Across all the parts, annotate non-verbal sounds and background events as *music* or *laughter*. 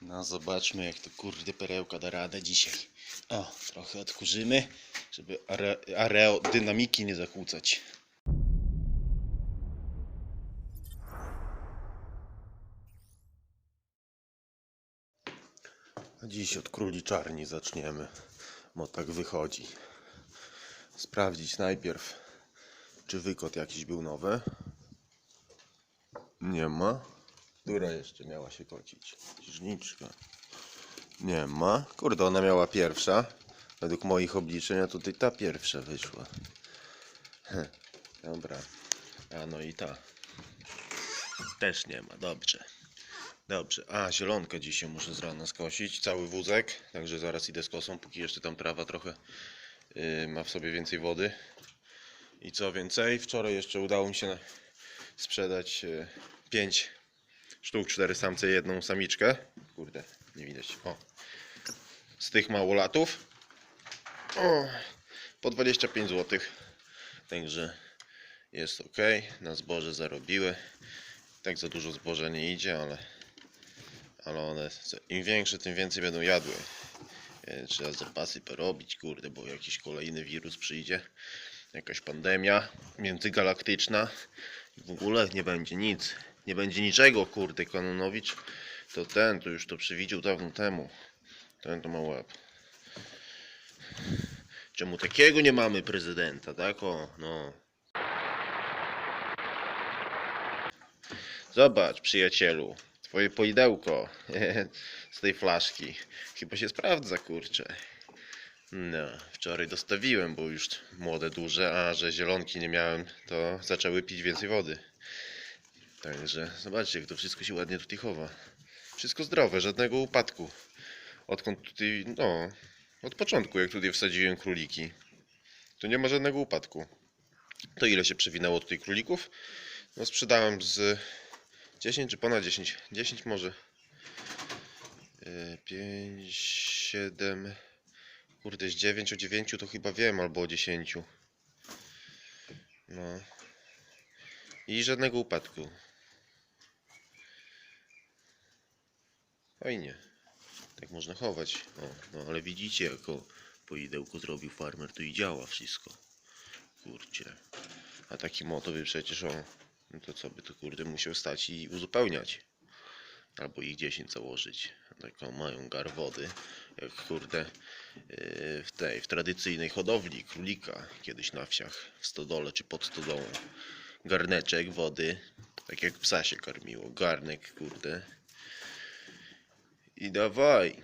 No zobaczmy jak to kurde perełka da radę dzisiaj. O, trochę odkurzymy, żeby are, aerodynamiki nie zakłócać. Dziś od króli czarni zaczniemy, bo tak wychodzi. Sprawdzić najpierw, czy wykot jakiś był nowy. Nie ma. Która jeszcze miała się kocić? Księżniczka. Nie ma. Kurde, ona miała pierwsza. Według moich obliczeń, a tutaj ta pierwsza wyszła. *laughs* Dobra. A no i ta. Też nie ma. Dobrze. Dobrze. A, zielonkę dzisiaj muszę z rana skosić. Cały wózek. Także zaraz idę z kosą, póki jeszcze tam trawa trochę yy, ma w sobie więcej wody. I co więcej, wczoraj jeszcze udało mi się sprzedać 5 sztuk, 4 samce jedną samiczkę. Kurde, nie widać. O. Z tych małolatów. O, po 25 zł. Także jest ok. Na zboże zarobiły. Tak za dużo zboża nie idzie, ale, ale one im większe, tym więcej będą jadły. E, Trzeba zapasy porobić, kurde, bo jakiś kolejny wirus przyjdzie. Jakaś pandemia międzygalaktyczna. W ogóle nie będzie nic. Nie będzie niczego, kurde, Kononowicz. To ten, to już to przewidział dawno temu. Ten to ma łeb. Czemu takiego nie mamy prezydenta, tak? O, no. Zobacz, przyjacielu. Twoje poidełko *laughs* z tej flaszki. Chyba się sprawdza, kurczę. No, wczoraj dostawiłem, bo już młode duże, a że zielonki nie miałem, to zaczęły pić więcej wody. Także zobaczcie, jak to wszystko się ładnie tutaj chowa. Wszystko zdrowe, żadnego upadku. Odkąd tutaj, no, od początku, jak tutaj wsadziłem króliki, to nie ma żadnego upadku. To ile się przewinęło tutaj królików? No, sprzedałem z 10 czy ponad 10. 10 może. 5, 7. Kurde, z 9 o 9 to chyba wiem, albo o 10. No. I żadnego upadku. Fajnie. Tak można chować. O, no ale widzicie, jako poidełko zrobił farmer, to i działa wszystko. Kurcie. A taki moto by przecież o. No to co by to kurde musiał stać i uzupełniać. Albo ich 10 założyć. Taką mają gar wody. Jak kurde yy, w tej, w tradycyjnej hodowli królika, kiedyś na wsiach, w stodole czy pod stodołą. Garneczek wody, tak jak psa się karmiło, garnek, kurde. I dawaj.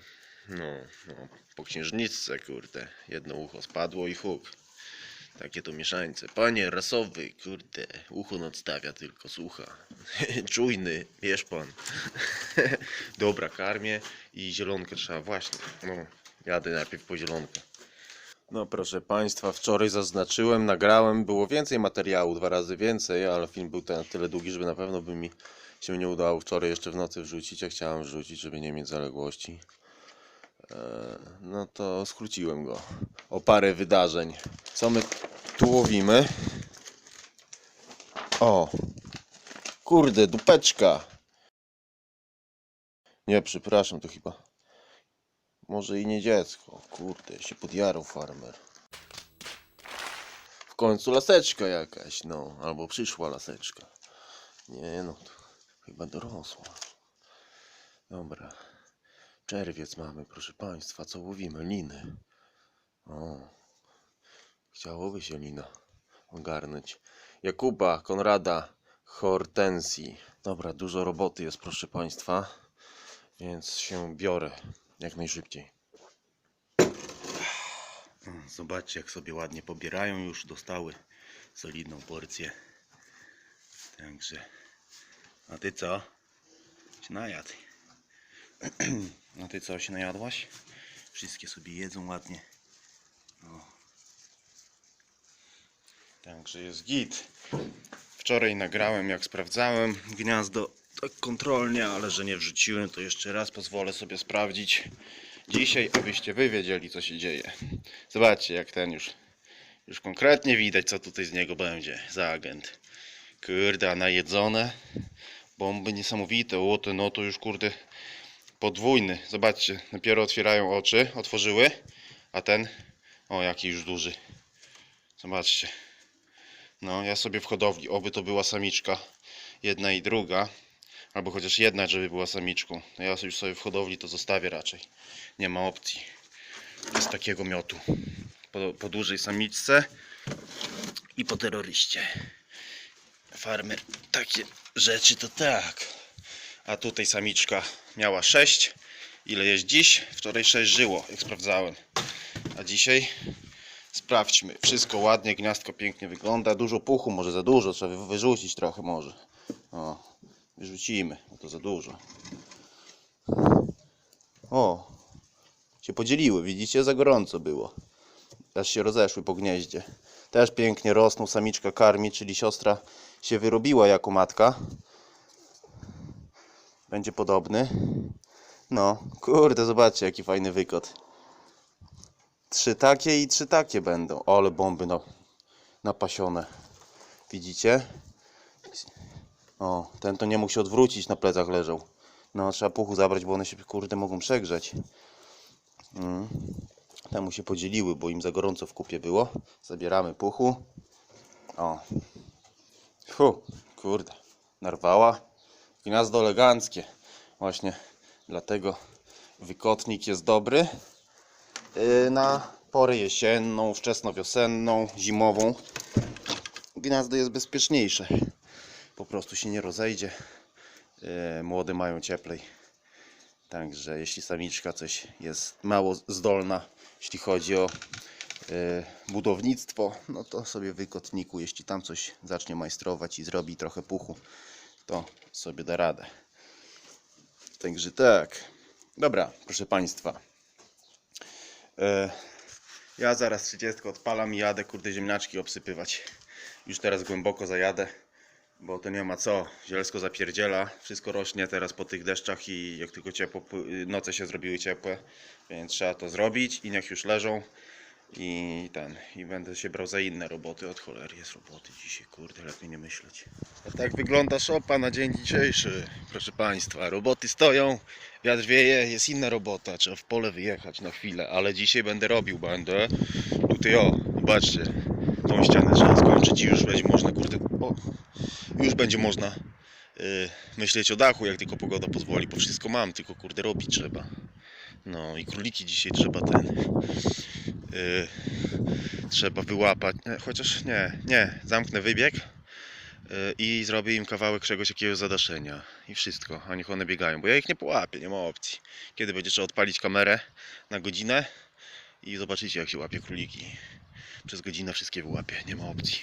No, no, po księżniczce, kurde. Jedno ucho spadło i huk. Takie to mieszańce. Panie rasowy, kurde, ucho nadstawia tylko, słucha. *laughs* Czujny, wiesz pan. *laughs* Dobra, karmię i zielonkę trzeba, właśnie. No, jadę najpierw po zielonkę. No proszę Państwa, wczoraj zaznaczyłem, nagrałem, było więcej materiału, dwa razy więcej, ale film był na tyle długi, żeby na pewno by mi się nie udało wczoraj jeszcze w nocy wrzucić, a chciałem wrzucić, żeby nie mieć zaległości. Eee, No to skróciłem go o parę wydarzeń. Co my tu łowimy? O! Kurde, dupeczka! Nie, przepraszam, to chyba może i nie dziecko. Kurde, się podjarał farmer. W końcu laseczka jakaś, no. Albo przyszła laseczka. Nie no, chyba dorosła. Dobra. Czerwiec mamy, proszę Państwa. Co łowimy? Liny. O. Chciałoby się lina ogarnąć. Jakuba, Konrada, Hortensji. Dobra, dużo roboty jest, proszę Państwa. Więc się biorę jak najszybciej. Zobaczcie, jak sobie ładnie pobierają. Już dostały solidną porcję. Także. A ty co? Się najadł. *clears throat* A ty co się najadłaś? Wszystkie sobie jedzą ładnie. O. Także jest git. Wczoraj nagrałem, jak sprawdzałem gniazdo tak kontrolnie, ale że nie wrzuciłem, to jeszcze raz pozwolę sobie sprawdzić dzisiaj, abyście wy wiedzieli, co się dzieje. Zobaczcie, jak ten już, już konkretnie widać, co tutaj z niego będzie za agent. Kurde, a najedzone. Bomby niesamowite. O, to no to już kurde podwójny. Zobaczcie, dopiero otwierają oczy, otworzyły, a ten, o jaki już duży. Zobaczcie. No, ja sobie w hodowli, oby to była samiczka, jedna i druga, albo chociaż jedna, żeby była samiczką. No ja już sobie w hodowli to zostawię raczej. Nie ma opcji. Z takiego miotu. Po, po dużej samiczce i po terroryście. Farmer, takie rzeczy to tak. A tutaj samiczka miała 6. Ile jest dziś? Wczoraj 6 żyło, jak sprawdzałem. A dzisiaj sprawdźmy. Wszystko ładnie, gniazdko pięknie wygląda. Dużo puchu, może za dużo, trzeba wyrzucić trochę może. O, wyrzucimy, bo to za dużo. O, się podzieliły, widzicie? Za gorąco było. Aż się rozeszły po gnieździe. Też pięknie rosną, samiczka karmi, czyli siostra się wyrobiła jako matka. Będzie podobny. No, kurde, zobaczcie jaki fajny wykot. Trzy takie i trzy takie będą. O, ale bomby na, napasione. Widzicie? O, ten to nie mógł się odwrócić, na plecach leżał. No, trzeba puchu zabrać, bo one się, kurde, mogą przegrzać. Mm. Temu się podzieliły, bo im za gorąco w kupie było. Zabieramy puchu. O. Fu, kurde. Narwała. Gniazdo eleganckie. Właśnie dlatego wykotnik jest dobry. Yy, na porę jesienną, wczesnowiosenną, zimową. Gniazdo jest bezpieczniejsze. Po prostu się nie rozejdzie. Yy, młode mają cieplej. Także jeśli samiczka coś jest mało zdolna, jeśli chodzi o budownictwo, no to sobie wykotniku, jeśli tam coś zacznie majstrować i zrobi trochę puchu, to sobie da radę. Także tak. Dobra, proszę Państwa. E, ja zaraz 30 odpalam i jadę, kurde, ziemniaczki obsypywać. Już teraz głęboko zajadę bo to nie ma co. Zielsko zapierdziela, wszystko rośnie teraz po tych deszczach i jak tylko ciepło, pły- noce się zrobiły ciepłe, więc trzeba to zrobić i niech już leżą i ten, i będę się brał za inne roboty. Od cholery jest roboty dzisiaj, kurde, lepiej nie myśleć. A tak wygląda szopa na dzień dzisiejszy, proszę Państwa. Roboty stoją, wiatr wieje, jest inna robota, trzeba w pole wyjechać na chwilę, ale dzisiaj będę robił, będę. Tutaj o, zobaczcie, tą ścianę trzeba skończyć i już będzie można, kurde, o, już będzie można y, myśleć o dachu, jak tylko pogoda pozwoli, bo wszystko mam, tylko kurde robić trzeba. No i króliki dzisiaj trzeba ten. y, trzeba wyłapać. Chociaż nie, nie, zamknę wybieg y, i zrobię im kawałek czegoś jakiegoś zadaszenia. I wszystko, a niech one biegają, bo ja ich nie połapię, nie ma opcji. Kiedy będzie trzeba odpalić kamerę na godzinę i zobaczycie jak się łapie króliki. Przez godzinę wszystkie wyłapię, nie ma opcji.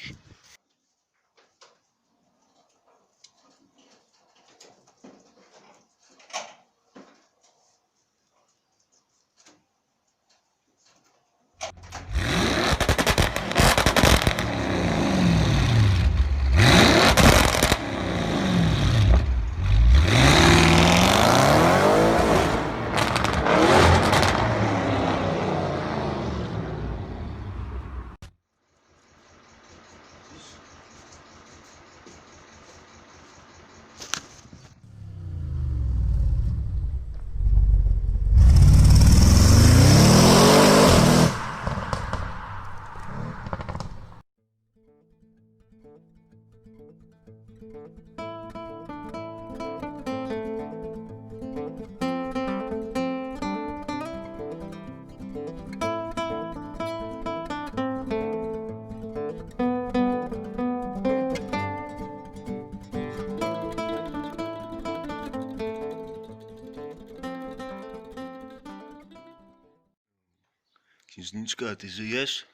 Ty żyjesz?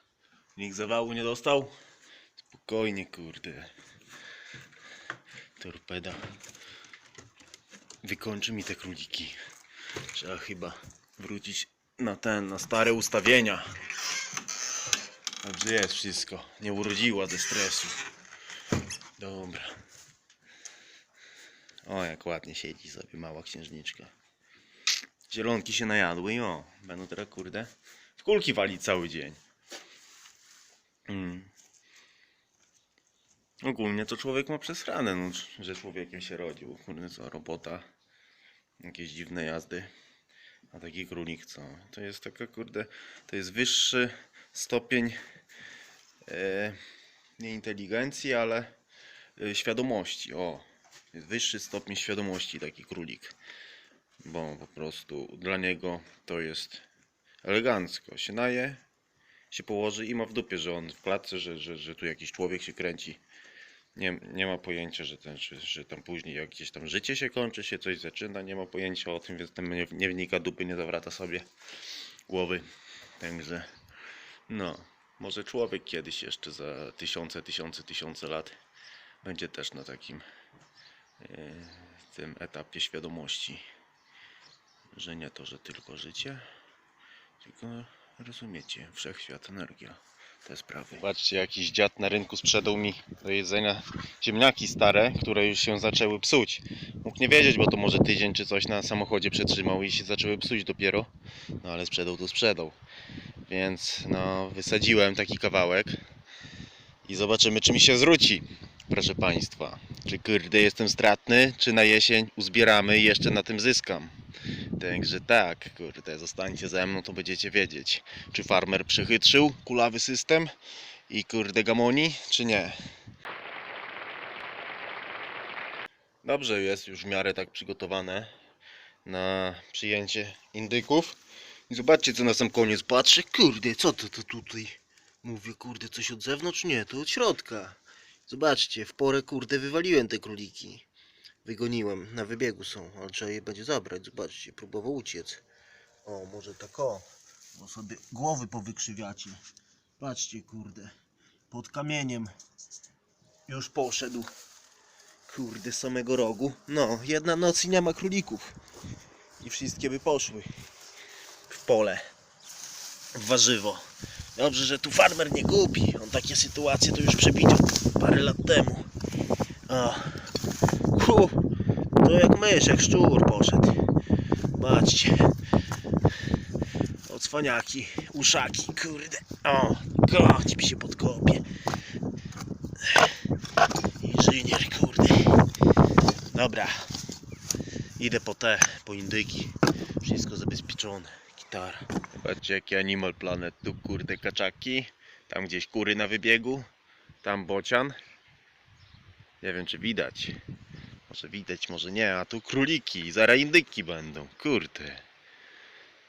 Nikt zawału nie dostał? Spokojnie, kurde. Torpeda. Wykończy mi te króliki. Trzeba chyba wrócić na ten, na stare ustawienia. Dobrze jest wszystko. Nie urodziła ze stresu. Dobra. O, jak ładnie siedzi sobie mała księżniczka. Zielonki się najadły i o, będą teraz kurde kulki walić cały dzień. Mm. Ogólnie to człowiek ma przesrane, no, że człowiekiem się rodził. Kurde, co robota. Jakieś dziwne jazdy. A taki królik co? To jest taka kurde, to jest wyższy stopień e, nie inteligencji, ale e, świadomości. O, jest wyższy stopień świadomości taki królik. Bo po prostu dla niego to jest elegancko. Się naje, się położy i ma w dupie, że on w klatce, że, że, że tu jakiś człowiek się kręci. Nie, nie ma pojęcia, że, ten, że, że tam później jak gdzieś tam życie się kończy, się coś zaczyna, nie ma pojęcia o tym, więc ten nie, nie wnika dupy, nie zawraca sobie głowy. Także no, może człowiek kiedyś jeszcze za tysiące, tysiące, tysiące lat będzie też na takim e, tym etapie świadomości, że nie to, że tylko życie, tylko rozumiecie, wszechświat, energia, te sprawy. Zobaczcie, jakiś dziad na rynku sprzedał mi do jedzenia ziemniaki stare, które już się zaczęły psuć. Mógł nie wiedzieć, bo to może tydzień czy coś na samochodzie przetrzymał i się zaczęły psuć dopiero. No ale sprzedał to sprzedał. Więc no, wysadziłem taki kawałek i zobaczymy, czy mi się zwróci. Proszę Państwa, czy kurde jestem stratny, czy na jesień uzbieramy i jeszcze na tym zyskam. Także tak, kurde, zostańcie ze mną, to będziecie wiedzieć, czy farmer przechytrzył kulawy system i kurde gamoni, czy nie. Dobrze jest już w miarę tak przygotowane na przyjęcie indyków. I zobaczcie co na sam koniec patrzę, kurde, co to, to tutaj? Mówię, kurde, coś od zewnątrz? Nie, to od środka. Zobaczcie, w porę, kurde, wywaliłem te króliki. Wygoniłem, na wybiegu są, ale trzeba je będzie zabrać, zobaczcie, próbował uciec. O, może tak o, bo sobie głowy powykrzywiacie. Patrzcie, kurde, pod kamieniem już poszedł. Kurde, z samego rogu. No, jedna noc i nie ma królików. I wszystkie by poszły w pole, w warzywo. Dobrze, że tu farmer nie gubi. On takie sytuacje to już przewidział parę lat temu. O. Hu, to jak mysz, jak szczur poszedł. Patrzcie. Ocwaniaki, uszaki, kurde. O, koć mi się podkopie. Inżynier, kurde. Dobra. Idę po te, po indyki. Wszystko zabezpieczone. Gitara. Zobaczcie jaki Animal Planet. Tu kurde kaczaki. Tam gdzieś kury na wybiegu. Tam bocian. Nie wiem czy widać. Może widać, może nie. A tu króliki. Zaraz indyki będą. Kurde.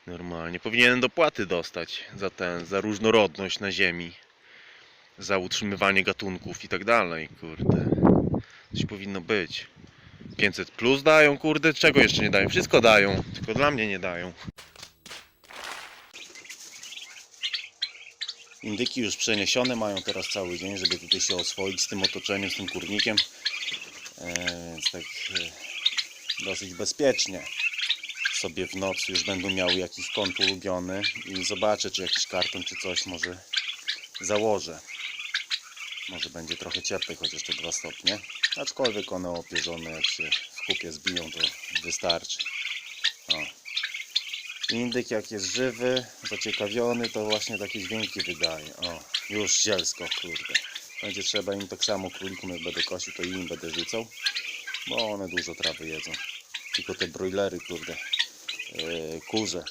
Normalnie. Powinienem dopłaty dostać za ten, za różnorodność na ziemi. Za utrzymywanie gatunków i tak dalej. Kurde. Coś powinno być. 500 plus dają, kurde, czego jeszcze nie dają? Wszystko dają, tylko dla mnie nie dają. Indyki już przeniesione mają teraz cały dzień, żeby tutaj się oswoić z tym otoczeniem, z tym kurnikiem. E, więc tak e, dosyć bezpiecznie sobie w nocy już będą miały jakiś kąt ulubiony i zobaczę, czy jakiś karton, czy coś może założę. Może będzie trochę cieplej, chociaż te 2 stopnie. Aczkolwiek one opierzone, jak się w kupie zbiją, to wystarczy. O. Indyk jak jest żywy, zaciekawiony, to właśnie takie dźwięki wydaje. O, już zielsko, kurde. Będzie trzeba im tak samo królikom, jak będę kosił, to im będę rzucał. Bo one dużo trawy jedzą. Tylko te broilery, kurde, yy, kurze.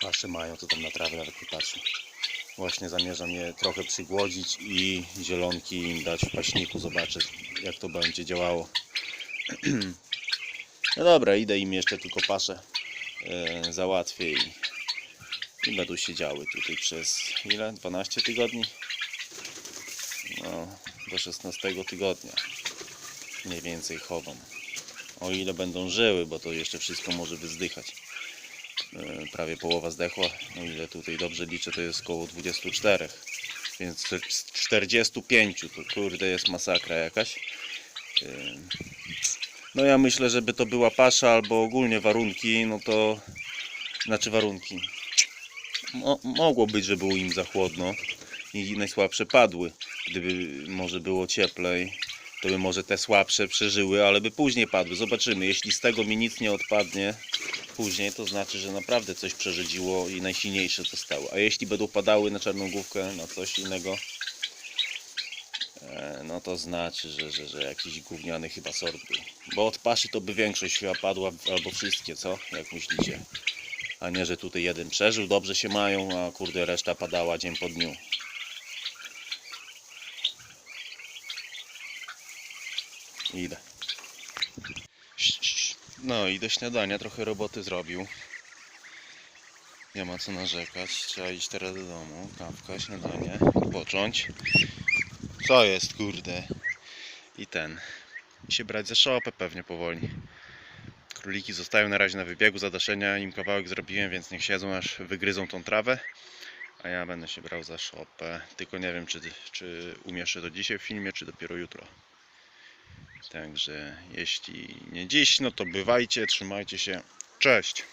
Pasze mają, to tam na trawę nawet nie patrzą. Właśnie zamierzam je trochę przygłodzić i zielonki im dać w paśniku, zobaczę jak to będzie działało. *clears throat* No dobra, idę im jeszcze tylko paszę e, załatwię i, i będą siedziały tutaj przez ile? 12 tygodni? No, do 16 tygodnia mniej więcej chowam. O ile będą żyły, bo to jeszcze wszystko może wyzdychać. E, prawie połowa zdechła, o ile tutaj dobrze liczę, to jest około 24. Więc z 45 to kurde jest masakra jakaś. E, No ja myślę, żeby to była pasza albo ogólnie warunki, no to znaczy warunki. Mo mogło być, że było im za chłodno i najsłabsze padły. Gdyby może było cieplej, to by może te słabsze przeżyły, ale by później padły. Zobaczymy. Jeśli z tego mi nic nie odpadnie później, to znaczy, że naprawdę coś przerzedziło i najsilniejsze zostało. A jeśli będą padały na czarną główkę, na coś innego, e, no to znaczy, że, że, że jakiś gówniany chyba sort był. Bo od paszy to by większość chyba padła, albo wszystkie, co? Jak myślicie? A nie, że tutaj jeden przeżył, dobrze się mają, a kurde reszta padała dzień po dniu. Idę. No i do śniadania trochę roboty zrobił. Nie ma co narzekać. Trzeba iść teraz do domu. Kawka, śniadanie, odpocząć. Co jest, kurde? I ten. I się brać za szopę pewnie powoli. Króliki zostają na razie na wybiegu zadaszenia. Im kawałek zrobiłem, więc niech siedzą aż wygryzą tą trawę. A ja będę się brał za szopę. Tylko nie wiem, czy, czy umieszczę to dzisiaj w filmie, czy dopiero jutro. Także jeśli nie dziś, no to bywajcie, trzymajcie się. Cześć!